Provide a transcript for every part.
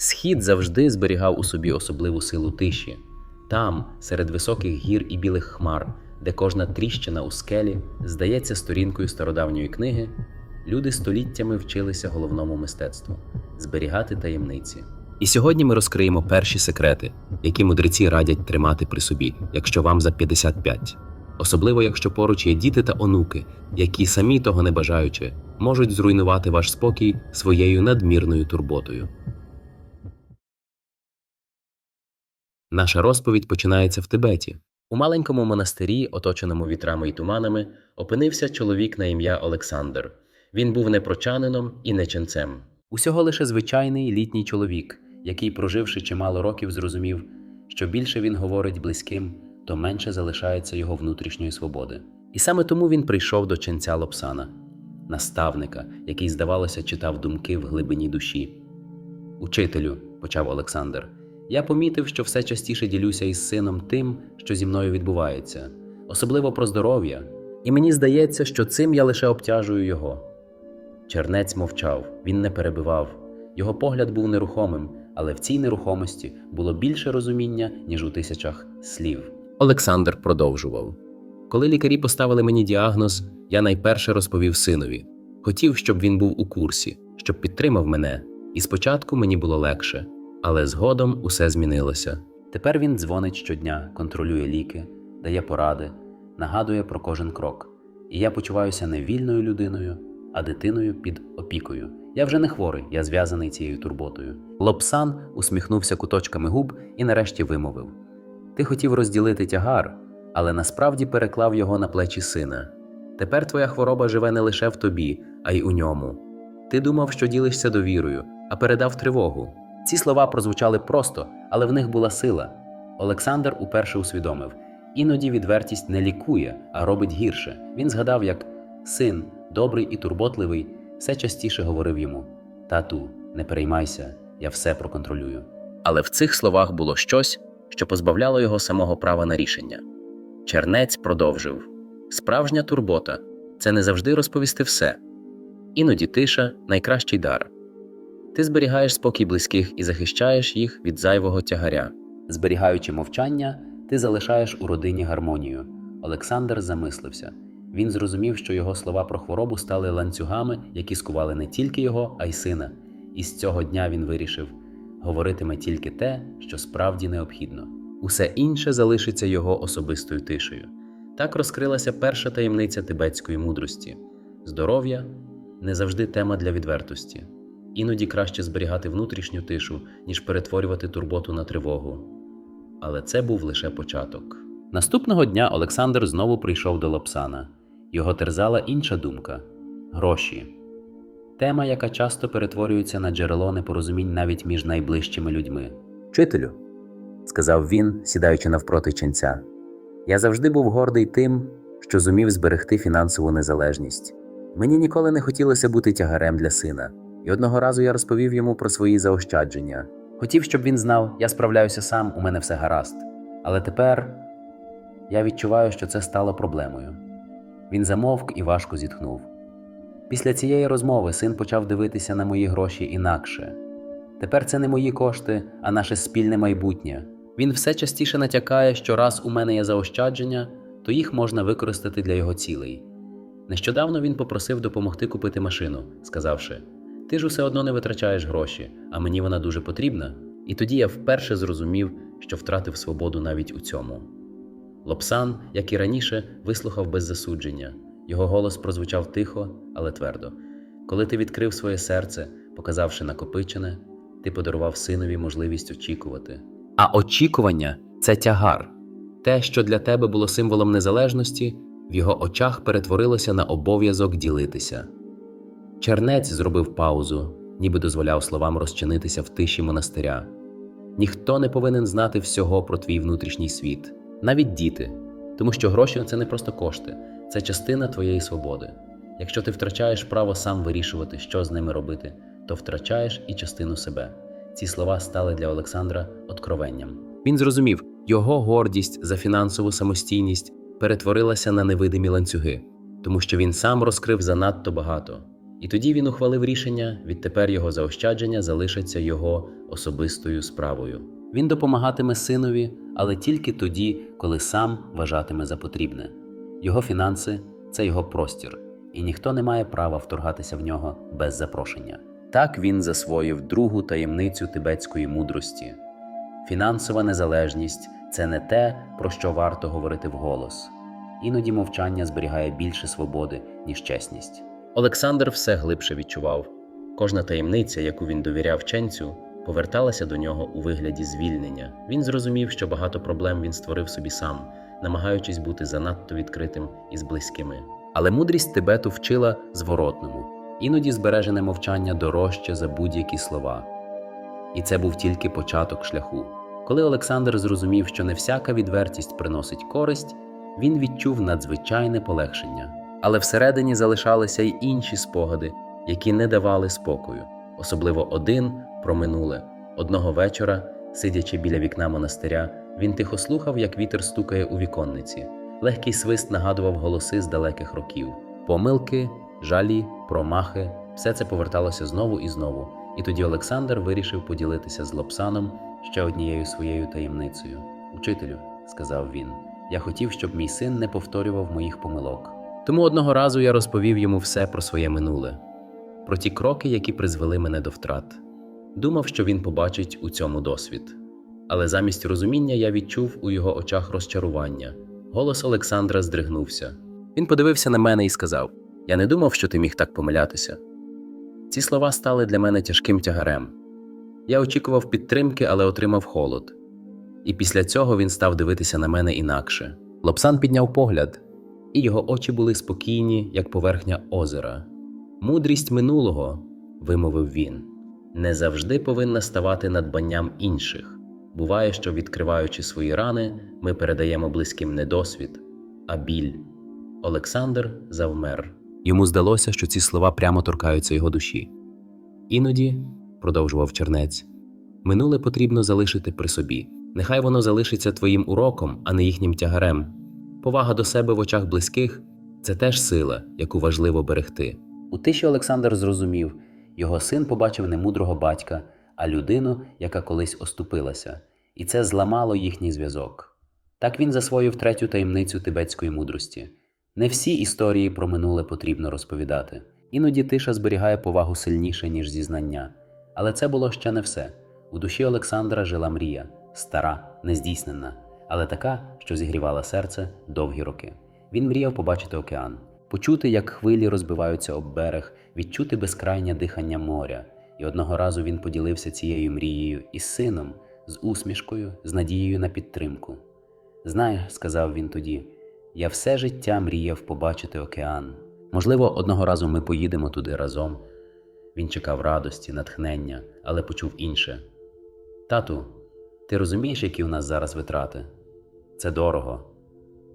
Схід завжди зберігав у собі особливу силу тиші. Там, серед високих гір і білих хмар, де кожна тріщина у скелі здається сторінкою стародавньої книги, люди століттями вчилися головному мистецтву зберігати таємниці. І сьогодні ми розкриємо перші секрети, які мудреці радять тримати при собі, якщо вам за 55. Особливо, якщо поруч є діти та онуки, які самі того не бажаючи, можуть зруйнувати ваш спокій своєю надмірною турботою. Наша розповідь починається в Тибеті. У маленькому монастирі, оточеному вітрами і туманами, опинився чоловік на ім'я Олександр. Він був не прочанином і не ченцем. Усього лише звичайний літній чоловік, який, проживши чимало років, зрозумів, що більше він говорить близьким, то менше залишається його внутрішньої свободи. І саме тому він прийшов до ченця Лопсана, наставника, який, здавалося, читав думки в глибині душі. Учителю, почав Олександр, я помітив, що все частіше ділюся із сином тим, що зі мною відбувається, особливо про здоров'я, і мені здається, що цим я лише обтяжую його. Чернець мовчав, він не перебивав. Його погляд був нерухомим, але в цій нерухомості було більше розуміння, ніж у тисячах слів. Олександр продовжував. Коли лікарі поставили мені діагноз, я найперше розповів синові. Хотів, щоб він був у курсі, щоб підтримав мене, і спочатку мені було легше, але згодом усе змінилося. Тепер він дзвонить щодня, контролює ліки, дає поради, нагадує про кожен крок. І я почуваюся не вільною людиною, а дитиною під опікою. Я вже не хворий, я зв'язаний цією турботою. Лобсан усміхнувся куточками губ і нарешті вимовив: Ти хотів розділити тягар, але насправді переклав його на плечі сина. Тепер твоя хвороба живе не лише в тобі, а й у ньому. Ти думав, що ділишся довірою, а передав тривогу. Ці слова прозвучали просто, але в них була сила. Олександр уперше усвідомив: іноді відвертість не лікує, а робить гірше. Він згадав, як син, добрий і турботливий, все частіше говорив йому: Тату, не переймайся, я все проконтролюю. Але в цих словах було щось, що позбавляло його самого права на рішення. Чернець продовжив: справжня турбота це не завжди розповісти все. Іноді тиша найкращий дар. Ти зберігаєш спокій близьких і захищаєш їх від зайвого тягаря. Зберігаючи мовчання, ти залишаєш у родині гармонію. Олександр замислився. Він зрозумів, що його слова про хворобу стали ланцюгами, які скували не тільки його, а й сина. І з цього дня він вирішив говоритиме тільки те, що справді необхідно. Усе інше залишиться його особистою тишею. Так розкрилася перша таємниця тибетської мудрості. Здоров'я не завжди тема для відвертості. Іноді краще зберігати внутрішню тишу, ніж перетворювати турботу на тривогу. Але це був лише початок. Наступного дня Олександр знову прийшов до Лапсана. Його терзала інша думка гроші. Тема, яка часто перетворюється на джерело непорозумінь навіть між найближчими людьми. Вчителю, сказав він, сідаючи навпроти ченця, я завжди був гордий тим, що зумів зберегти фінансову незалежність. Мені ніколи не хотілося бути тягарем для сина, і одного разу я розповів йому про свої заощадження. Хотів, щоб він знав, я справляюся сам, у мене все гаразд. Але тепер я відчуваю, що це стало проблемою. Він замовк і важко зітхнув. Після цієї розмови син почав дивитися на мої гроші інакше. Тепер це не мої кошти, а наше спільне майбутнє. Він все частіше натякає, що раз у мене є заощадження, то їх можна використати для його цілей. Нещодавно він попросив допомогти купити машину, сказавши: Ти ж усе одно не витрачаєш гроші, а мені вона дуже потрібна. І тоді я вперше зрозумів, що втратив свободу навіть у цьому. Лопсан, як і раніше, вислухав без засудження. Його голос прозвучав тихо, але твердо. Коли ти відкрив своє серце, показавши накопичене, ти подарував синові можливість очікувати. А очікування це тягар. Те, що для тебе було символом незалежності, в його очах перетворилося на обов'язок ділитися. Чернець зробив паузу, ніби дозволяв словам розчинитися в тиші монастиря. Ніхто не повинен знати всього про твій внутрішній світ, навіть діти, тому що гроші це не просто кошти, це частина твоєї свободи. Якщо ти втрачаєш право сам вирішувати, що з ними робити, то втрачаєш і частину себе. Ці слова стали для Олександра откровенням. Він зрозумів, його гордість за фінансову самостійність перетворилася на невидимі ланцюги, тому що він сам розкрив занадто багато. І тоді він ухвалив рішення, відтепер його заощадження залишаться його особистою справою. Він допомагатиме синові, але тільки тоді, коли сам вважатиме за потрібне. Його фінанси це його простір, і ніхто не має права вторгатися в нього без запрошення. Так він засвоїв другу таємницю тибетської мудрості. Фінансова незалежність це не те, про що варто говорити вголос. Іноді мовчання зберігає більше свободи, ніж чесність. Олександр все глибше відчував. Кожна таємниця, яку він довіряв ченцю, поверталася до нього у вигляді звільнення. Він зрозумів, що багато проблем він створив собі сам, намагаючись бути занадто відкритим із близькими. Але мудрість Тибету вчила зворотному. Іноді збережене мовчання дорожче за будь-які слова. І це був тільки початок шляху. Коли Олександр зрозумів, що не всяка відвертість приносить користь, він відчув надзвичайне полегшення. Але всередині залишалися й інші спогади, які не давали спокою, особливо один про минуле. Одного вечора, сидячи біля вікна монастиря, він тихо слухав, як вітер стукає у віконниці. Легкий свист нагадував голоси з далеких років. Помилки, жалі, промахи все це поверталося знову і знову. І тоді Олександр вирішив поділитися з Лобсаном ще однією своєю таємницею. Учителю, сказав він, я хотів, щоб мій син не повторював моїх помилок. Тому одного разу я розповів йому все про своє минуле, про ті кроки, які призвели мене до втрат. Думав, що він побачить у цьому досвід. Але замість розуміння я відчув у його очах розчарування. Голос Олександра здригнувся. Він подивився на мене і сказав: Я не думав, що ти міг так помилятися. Ці слова стали для мене тяжким тягарем. Я очікував підтримки, але отримав холод. І після цього він став дивитися на мене інакше. Лобсан підняв погляд, і його очі були спокійні, як поверхня озера. Мудрість минулого, вимовив він, не завжди повинна ставати надбанням інших. Буває, що, відкриваючи свої рани, ми передаємо близьким не досвід, а біль. Олександр завмер. Йому здалося, що ці слова прямо торкаються його душі. Іноді, продовжував чернець, минуле потрібно залишити при собі. Нехай воно залишиться твоїм уроком, а не їхнім тягарем. Повага до себе в очах близьких це теж сила, яку важливо берегти. У тиші Олександр зрозумів його син побачив не мудрого батька, а людину, яка колись оступилася, і це зламало їхній зв'язок. Так він засвоїв третю таємницю тибетської мудрості. Не всі історії про минуле потрібно розповідати. Іноді тиша зберігає повагу сильніше, ніж зізнання. Але це було ще не все. У душі Олександра жила мрія стара, нездійснена, але така, що зігрівала серце довгі роки. Він мріяв побачити океан, почути, як хвилі розбиваються об берег, відчути безкрайнє дихання моря. І одного разу він поділився цією мрією із сином, з усмішкою, з надією на підтримку. Знаєш, сказав він тоді, я все життя мріяв побачити океан. Можливо, одного разу ми поїдемо туди разом. Він чекав радості, натхнення, але почув інше. Тату, ти розумієш, які у нас зараз витрати? Це дорого.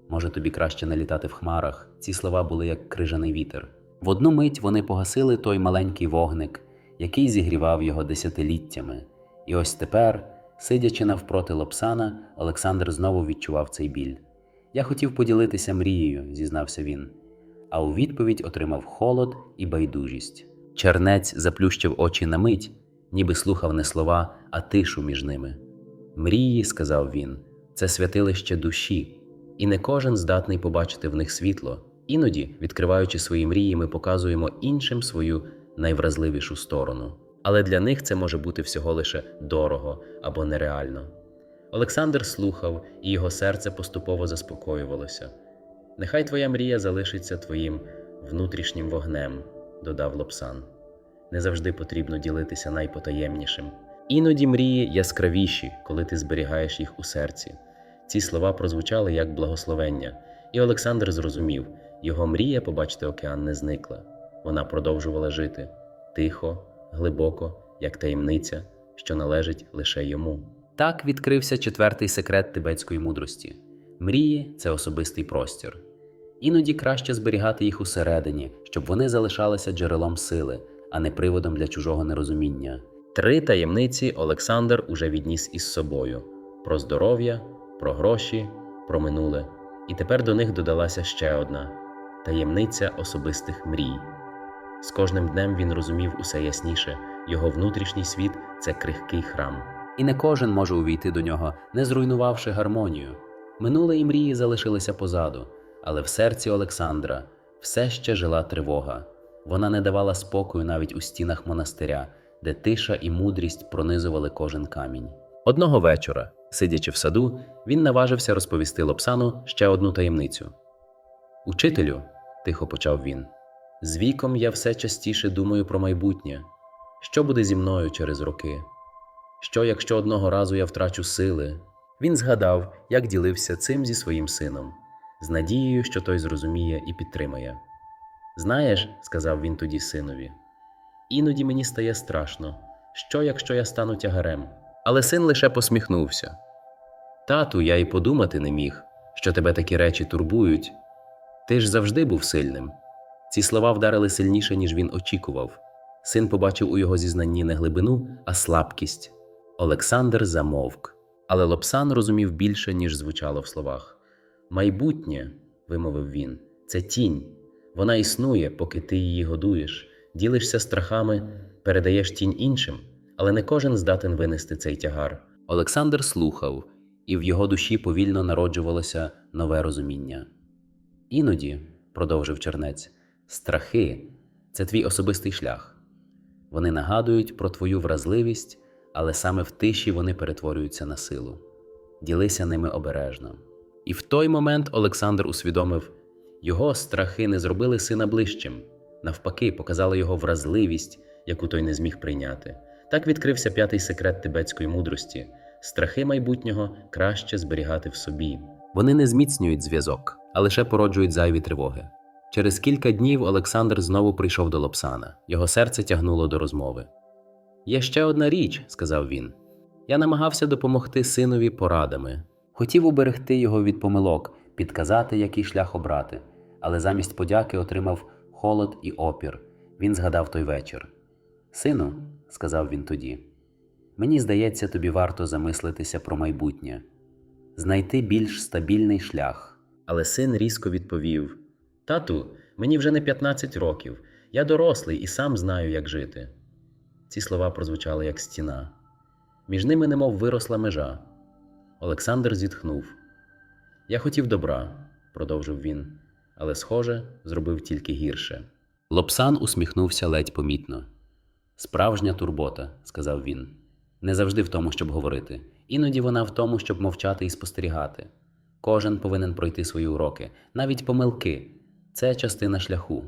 Може, тобі краще не літати в хмарах. Ці слова були як крижаний вітер. В одну мить вони погасили той маленький вогник, який зігрівав його десятиліттями. І ось тепер, сидячи навпроти Лобсана, Олександр знову відчував цей біль. Я хотів поділитися мрією, зізнався він, а у відповідь отримав холод і байдужість. Чернець заплющив очі на мить, ніби слухав не слова, а тишу між ними. Мрії, сказав він, це святилище душі, і не кожен здатний побачити в них світло. Іноді, відкриваючи свої мрії, ми показуємо іншим свою найвразливішу сторону. Але для них це може бути всього лише дорого або нереально. Олександр слухав, і його серце поступово заспокоювалося. Нехай твоя мрія залишиться твоїм внутрішнім вогнем, додав Лобсан. Не завжди потрібно ділитися найпотаємнішим. Іноді мрії яскравіші, коли ти зберігаєш їх у серці. Ці слова прозвучали як благословення, і Олександр зрозумів, його мрія побачити океан не зникла. Вона продовжувала жити тихо, глибоко, як таємниця, що належить лише йому. Так відкрився четвертий секрет тибетської мудрості. Мрії це особистий простір. Іноді краще зберігати їх усередині, щоб вони залишалися джерелом сили, а не приводом для чужого нерозуміння. Три таємниці Олександр уже відніс із собою: про здоров'я, про гроші, про минуле. І тепер до них додалася ще одна таємниця особистих мрій. З кожним днем він розумів усе ясніше його внутрішній світ це крихкий храм. І не кожен може увійти до нього, не зруйнувавши гармонію. Минуле і мрії залишилися позаду, але в серці Олександра все ще жила тривога. Вона не давала спокою навіть у стінах монастиря, де тиша і мудрість пронизували кожен камінь. Одного вечора, сидячи в саду, він наважився розповісти Лобсану ще одну таємницю. Учителю, тихо почав він, з віком я все частіше думаю про майбутнє. Що буде зі мною через роки? Що, якщо одного разу я втрачу сили? Він згадав, як ділився цим зі своїм сином, з надією, що той зрозуміє і підтримає. Знаєш, сказав він тоді синові, іноді мені стає страшно, що якщо я стану тягарем. Але син лише посміхнувся. Тату, я й подумати не міг, що тебе такі речі турбують. Ти ж завжди був сильним. Ці слова вдарили сильніше, ніж він очікував. Син побачив у його зізнанні не глибину, а слабкість. Олександр замовк, але Лобсан розумів більше, ніж звучало в словах. Майбутнє, вимовив він, це тінь. Вона існує, поки ти її годуєш, ділишся страхами, передаєш тінь іншим, але не кожен здатен винести цей тягар. Олександр слухав, і в його душі повільно народжувалося нове розуміння. Іноді, продовжив чернець, страхи це твій особистий шлях. Вони нагадують про твою вразливість, але саме в тиші вони перетворюються на силу. Ділися ними обережно. І в той момент Олександр усвідомив, його страхи не зробили сина ближчим, навпаки, показали його вразливість, яку той не зміг прийняти. Так відкрився п'ятий секрет тибетської мудрості: страхи майбутнього краще зберігати в собі. Вони не зміцнюють зв'язок, а лише породжують зайві тривоги. Через кілька днів Олександр знову прийшов до Лобсана. Його серце тягнуло до розмови. Є ще одна річ, сказав він. Я намагався допомогти синові порадами. Хотів уберегти його від помилок, підказати, який шлях обрати, але замість подяки отримав холод і опір. Він згадав той вечір. Сину, сказав він тоді, мені здається, тобі варто замислитися про майбутнє, знайти більш стабільний шлях. Але син різко відповів: Тату, мені вже не 15 років, я дорослий і сам знаю, як жити. Ці слова прозвучали як стіна. Між ними немов виросла межа. Олександр зітхнув. Я хотів добра, продовжив він, але, схоже, зробив тільки гірше. Лобсан усміхнувся ледь помітно. Справжня турбота, сказав він, не завжди в тому, щоб говорити. Іноді вона в тому, щоб мовчати і спостерігати. Кожен повинен пройти свої уроки, навіть помилки. Це частина шляху.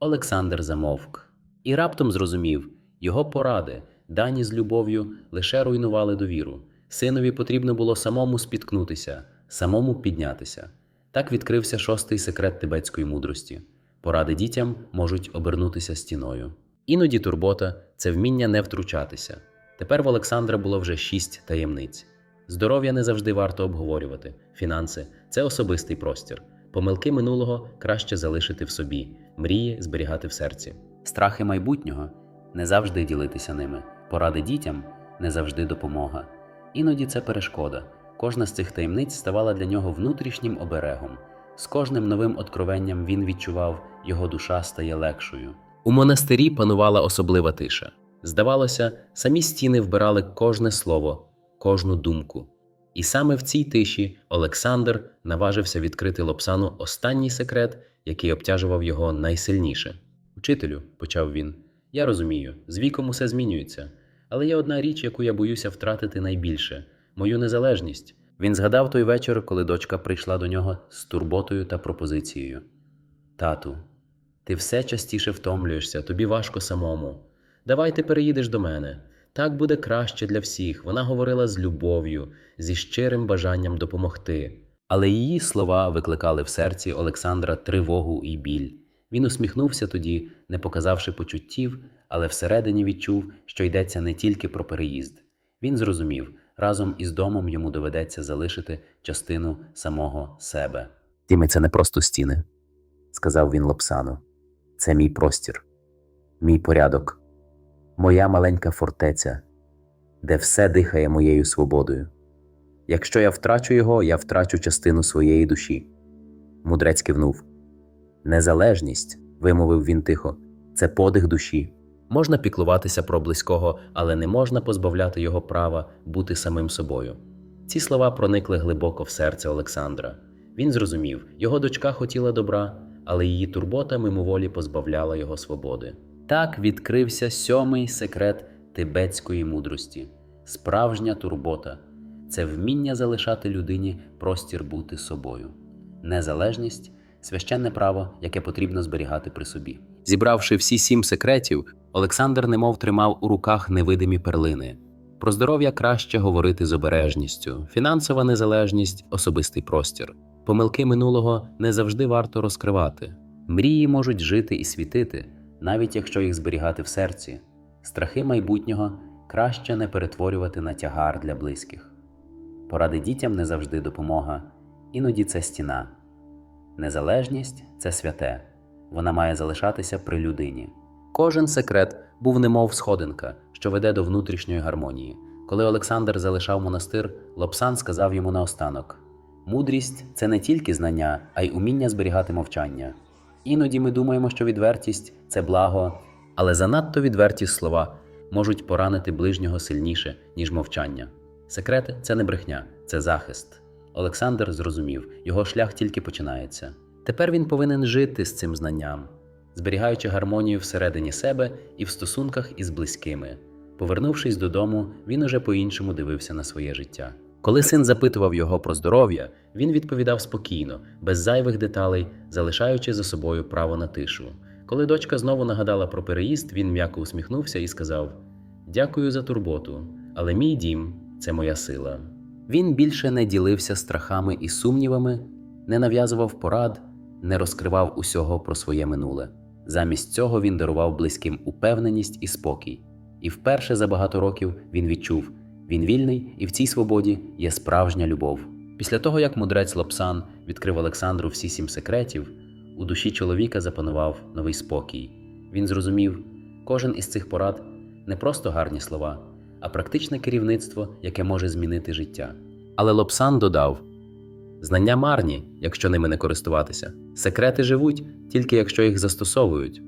Олександр замовк і раптом зрозумів його поради, дані з любов'ю, лише руйнували довіру. Синові потрібно було самому спіткнутися, самому піднятися. Так відкрився шостий секрет тибетської мудрості. Поради дітям можуть обернутися стіною. Іноді турбота це вміння не втручатися. Тепер в Олександра було вже шість таємниць. Здоров'я не завжди варто обговорювати, фінанси це особистий простір. Помилки минулого краще залишити в собі, мрії зберігати в серці. Страхи майбутнього не завжди ділитися ними, поради дітям не завжди допомога. Іноді це перешкода. Кожна з цих таємниць ставала для нього внутрішнім оберегом. З кожним новим откровенням він відчував, його душа стає легшою. У монастирі панувала особлива тиша. Здавалося, самі стіни вбирали кожне слово, кожну думку. І саме в цій тиші Олександр наважився відкрити Лобсану останній секрет, який обтяжував його найсильніше. Учителю, почав він, я розумію, з віком усе змінюється, але є одна річ, яку я боюся втратити найбільше мою незалежність. Він згадав той вечір, коли дочка прийшла до нього з турботою та пропозицією. Тату, ти все частіше втомлюєшся, тобі важко самому. Давай ти переїдеш до мене. Так буде краще для всіх. Вона говорила з любов'ю, зі щирим бажанням допомогти. Але її слова викликали в серці Олександра тривогу і біль. Він усміхнувся тоді, не показавши почуттів, але всередині відчув, що йдеться не тільки про переїзд. Він зрозумів, разом із домом йому доведеться залишити частину самого себе. Тіми це не просто стіни, сказав він Лапсану. Це мій простір, мій порядок, моя маленька фортеця, де все дихає моєю свободою. Якщо я втрачу його, я втрачу частину своєї душі. Мудрець кивнув. Незалежність, вимовив він тихо, це подих душі. Можна піклуватися про близького, але не можна позбавляти його права бути самим собою. Ці слова проникли глибоко в серце Олександра. Він зрозумів, його дочка хотіла добра, але її турбота мимоволі позбавляла його свободи. Так відкрився сьомий секрет тибетської мудрості справжня турбота це вміння залишати людині простір бути собою. Незалежність священне право, яке потрібно зберігати при собі. Зібравши всі сім секретів, Олександр немов тримав у руках невидимі перлини. Про здоров'я краще говорити з обережністю, фінансова незалежність, особистий простір. Помилки минулого не завжди варто розкривати. Мрії можуть жити і світити, навіть якщо їх зберігати в серці. Страхи майбутнього краще не перетворювати на тягар для близьких. Поради дітям не завжди допомога, іноді це стіна. Незалежність це святе, вона має залишатися при людині. Кожен секрет був немов сходинка, що веде до внутрішньої гармонії. Коли Олександр залишав монастир, Лобсан сказав йому наостанок: мудрість це не тільки знання, а й уміння зберігати мовчання. Іноді ми думаємо, що відвертість це благо, але занадто відверті слова можуть поранити ближнього сильніше, ніж мовчання. Секрети це не брехня, це захист. Олександр зрозумів, його шлях тільки починається. Тепер він повинен жити з цим знанням, зберігаючи гармонію всередині себе і в стосунках із близькими. Повернувшись додому, він уже по-іншому дивився на своє життя. Коли син запитував його про здоров'я, він відповідав спокійно, без зайвих деталей, залишаючи за собою право на тишу. Коли дочка знову нагадала про переїзд, він м'яко усміхнувся і сказав: Дякую за турботу, але мій дім це моя сила. Він більше не ділився страхами і сумнівами, не нав'язував порад, не розкривав усього про своє минуле. Замість цього він дарував близьким упевненість і спокій. І вперше за багато років він відчув, він вільний, і в цій свободі є справжня любов. Після того, як мудрець Лапсан відкрив Олександру всі сім секретів, у душі чоловіка запанував новий спокій. Він зрозумів, кожен із цих порад не просто гарні слова, а практичне керівництво, яке може змінити життя. Але Лобсан додав: знання марні, якщо ними не користуватися, секрети живуть тільки якщо їх застосовують.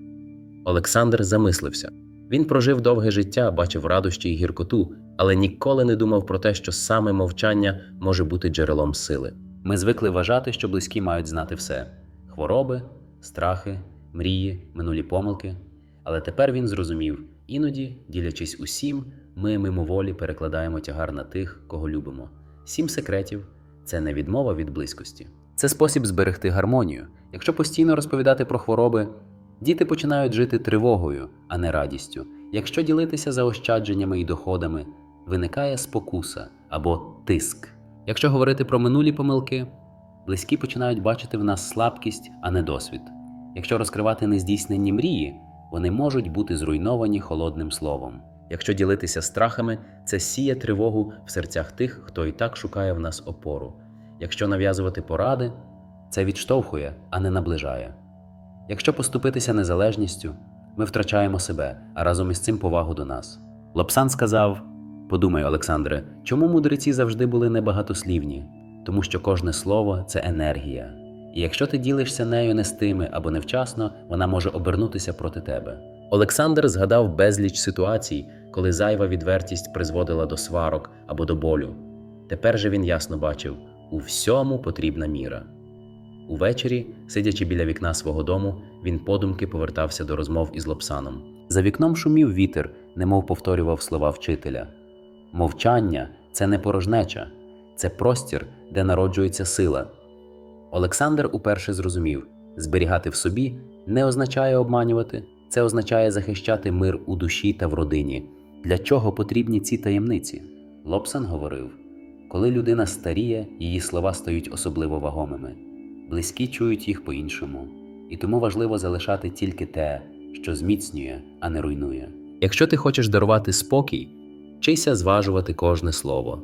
Олександр замислився. Він прожив довге життя, бачив радощі й гіркоту, але ніколи не думав про те, що саме мовчання може бути джерелом сили. Ми звикли вважати, що близькі мають знати все: хвороби, страхи, мрії, минулі помилки. Але тепер він зрозумів, іноді, ділячись усім, ми мимоволі перекладаємо тягар на тих, кого любимо. Сім секретів це не відмова від близькості. Це спосіб зберегти гармонію. Якщо постійно розповідати про хвороби, діти починають жити тривогою, а не радістю. Якщо ділитися заощадженнями і доходами, виникає спокуса або тиск. Якщо говорити про минулі помилки, близькі починають бачити в нас слабкість, а не досвід. Якщо розкривати нездійсненні мрії, вони можуть бути зруйновані холодним словом. Якщо ділитися страхами, це сіє тривогу в серцях тих, хто і так шукає в нас опору. Якщо нав'язувати поради, це відштовхує, а не наближає. Якщо поступитися незалежністю, ми втрачаємо себе, а разом із цим повагу до нас. Лапсан сказав: Подумай, Олександре, чому мудреці завжди були небагатослівні? Тому що кожне слово це енергія. І якщо ти ділишся нею не з тими або невчасно, вона може обернутися проти тебе. Олександр згадав безліч ситуацій, коли зайва відвертість призводила до сварок або до болю. Тепер же він ясно бачив у всьому потрібна міра. Увечері, сидячи біля вікна свого дому, він подумки повертався до розмов із Лобсаном. За вікном шумів вітер, немов повторював слова вчителя. Мовчання це не порожнеча, це простір, де народжується сила. Олександр уперше зрозумів: зберігати в собі не означає обманювати, це означає захищати мир у душі та в родині. Для чого потрібні ці таємниці? Лобсан говорив: коли людина старіє, її слова стають особливо вагомими. Близькі чують їх по-іншому, і тому важливо залишати тільки те, що зміцнює, а не руйнує. Якщо ти хочеш дарувати спокій, вчися зважувати кожне слово.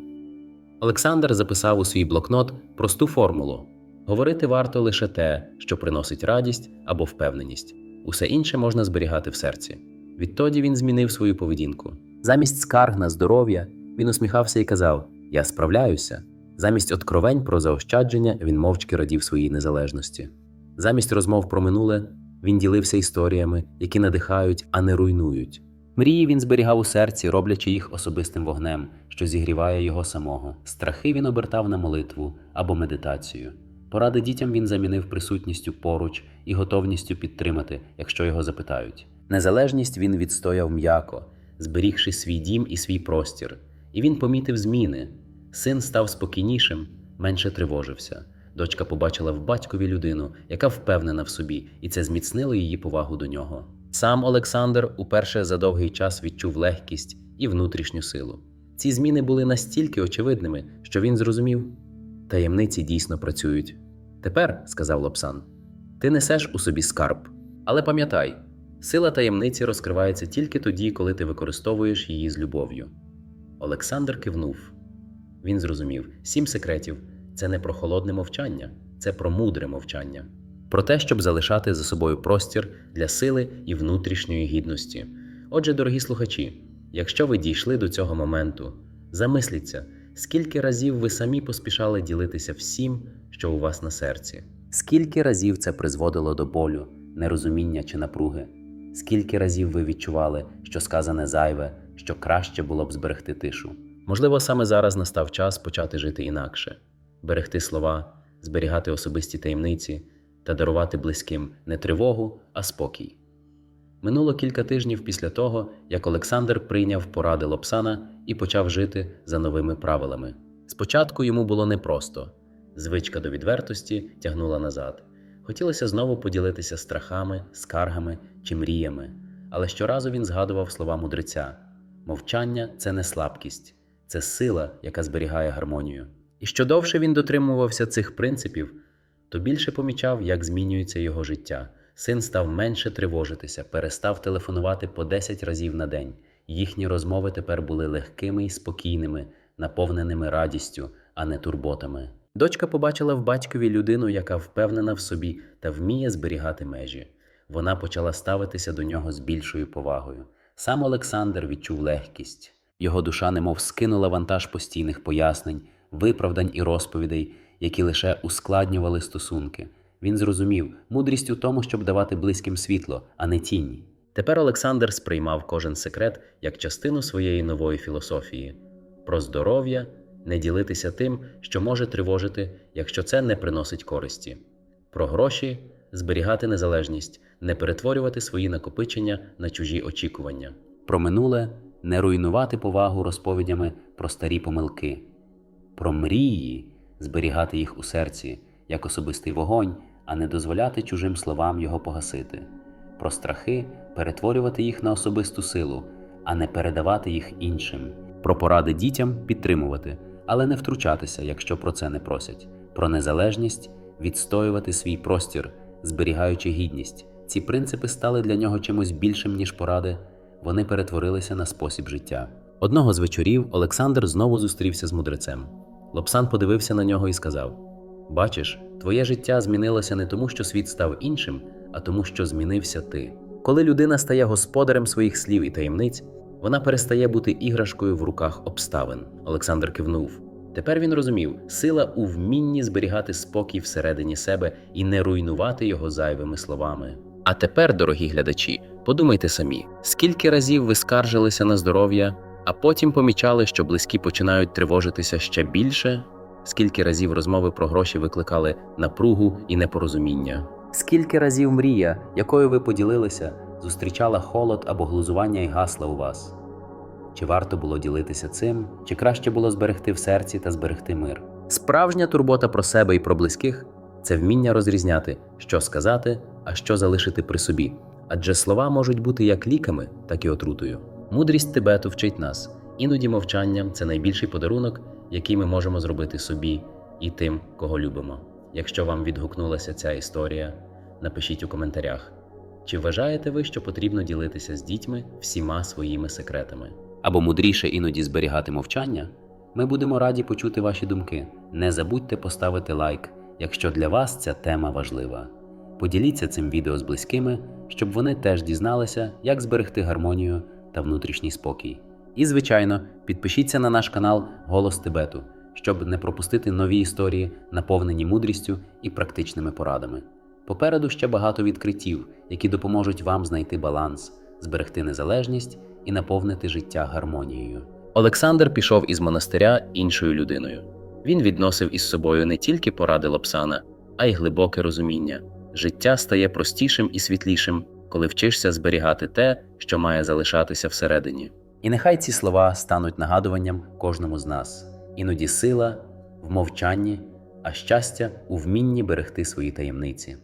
Олександр записав у свій блокнот просту формулу: говорити варто лише те, що приносить радість або впевненість, усе інше можна зберігати в серці. Відтоді він змінив свою поведінку. Замість скарг на здоров'я він усміхався і казав: Я справляюся. Замість откровень про заощадження він мовчки радів своїй незалежності. Замість розмов про минуле Він ділився історіями, які надихають, а не руйнують. Мрії він зберігав у серці, роблячи їх особистим вогнем, що зігріває його самого. Страхи він обертав на молитву або медитацію. Поради дітям він замінив присутністю поруч і готовністю підтримати, якщо його запитають. Незалежність він відстояв м'яко, зберігши свій дім і свій простір. І він помітив зміни. Син став спокійнішим, менше тривожився. Дочка побачила в батькові людину, яка впевнена в собі, і це зміцнило її повагу до нього. Сам Олександр уперше за довгий час відчув легкість і внутрішню силу. Ці зміни були настільки очевидними, що він зрозумів таємниці дійсно працюють. Тепер, сказав Лобсан, ти несеш у собі скарб. Але пам'ятай, сила таємниці розкривається тільки тоді, коли ти використовуєш її з любов'ю. Олександр кивнув. Він зрозумів: сім секретів це не про холодне мовчання, це про мудре мовчання, про те, щоб залишати за собою простір для сили і внутрішньої гідності. Отже, дорогі слухачі, якщо ви дійшли до цього моменту, замисліться, скільки разів ви самі поспішали ділитися всім, що у вас на серці. Скільки разів це призводило до болю, нерозуміння чи напруги? Скільки разів ви відчували, що сказане зайве, що краще було б зберегти тишу? Можливо, саме зараз настав час почати жити інакше, берегти слова, зберігати особисті таємниці та дарувати близьким не тривогу, а спокій. Минуло кілька тижнів після того, як Олександр прийняв поради Лобсана і почав жити за новими правилами. Спочатку йому було непросто. Звичка до відвертості тягнула назад. Хотілося знову поділитися страхами, скаргами чи мріями, але щоразу він згадував слова мудреця: мовчання це не слабкість, це сила, яка зберігає гармонію. І що довше він дотримувався цих принципів, то більше помічав, як змінюється його життя. Син став менше тривожитися, перестав телефонувати по 10 разів на день. Їхні розмови тепер були легкими і спокійними, наповненими радістю, а не турботами. Дочка побачила в батькові людину, яка впевнена в собі та вміє зберігати межі. Вона почала ставитися до нього з більшою повагою. Сам Олександр відчув легкість. Його душа немов скинула вантаж постійних пояснень, виправдань і розповідей, які лише ускладнювали стосунки. Він зрозумів мудрість у тому, щоб давати близьким світло, а не тіні. Тепер Олександр сприймав кожен секрет як частину своєї нової філософії про здоров'я, не ділитися тим, що може тривожити, якщо це не приносить користі, про гроші, зберігати незалежність, не перетворювати свої накопичення на чужі очікування, про минуле не руйнувати повагу розповідями про старі помилки, про мрії, зберігати їх у серці як особистий вогонь, а не дозволяти чужим словам його погасити, про страхи перетворювати їх на особисту силу, а не передавати їх іншим, про поради дітям підтримувати, але не втручатися, якщо про це не просять, про незалежність відстоювати свій простір, зберігаючи гідність. Ці принципи стали для нього чимось більшим, ніж поради, вони перетворилися на спосіб життя. Одного з вечорів Олександр знову зустрівся з мудрецем. Лобсан подивився на нього і сказав: Бачиш, твоє життя змінилося не тому, що світ став іншим, а тому, що змінився ти. Коли людина стає господарем своїх слів і таємниць, вона перестає бути іграшкою в руках обставин. Олександр кивнув. Тепер він розумів, сила у вмінні зберігати спокій всередині себе і не руйнувати його зайвими словами. А тепер, дорогі глядачі, подумайте самі, скільки разів ви скаржилися на здоров'я, а потім помічали, що близькі починають тривожитися ще більше, скільки разів розмови про гроші викликали напругу і непорозуміння. Скільки разів мрія, якою ви поділилися, зустрічала холод або глузування і гасла у вас? Чи варто було ділитися цим, чи краще було зберегти в серці та зберегти мир? Справжня турбота про себе і про близьких це вміння розрізняти, що сказати, а що залишити при собі. Адже слова можуть бути як ліками, так і отрутою. Мудрість Тибету вчить нас. Іноді мовчанням це найбільший подарунок, який ми можемо зробити собі і тим, кого любимо. Якщо вам відгукнулася ця історія, напишіть у коментарях. Чи вважаєте ви, що потрібно ділитися з дітьми всіма своїми секретами? Або мудріше іноді зберігати мовчання? Ми будемо раді почути ваші думки. Не забудьте поставити лайк, якщо для вас ця тема важлива. Поділіться цим відео з близькими, щоб вони теж дізналися, як зберегти гармонію та внутрішній спокій. І, звичайно, підпишіться на наш канал Голос Тибету, щоб не пропустити нові історії, наповнені мудрістю і практичними порадами. Попереду ще багато відкриттів, які допоможуть вам знайти баланс, зберегти незалежність і наповнити життя гармонією. Олександр пішов із монастиря іншою людиною. Він відносив із собою не тільки поради Лапсана, а й глибоке розуміння. Життя стає простішим і світлішим, коли вчишся зберігати те, що має залишатися всередині. І нехай ці слова стануть нагадуванням кожному з нас. Іноді сила в мовчанні, а щастя у вмінні берегти свої таємниці.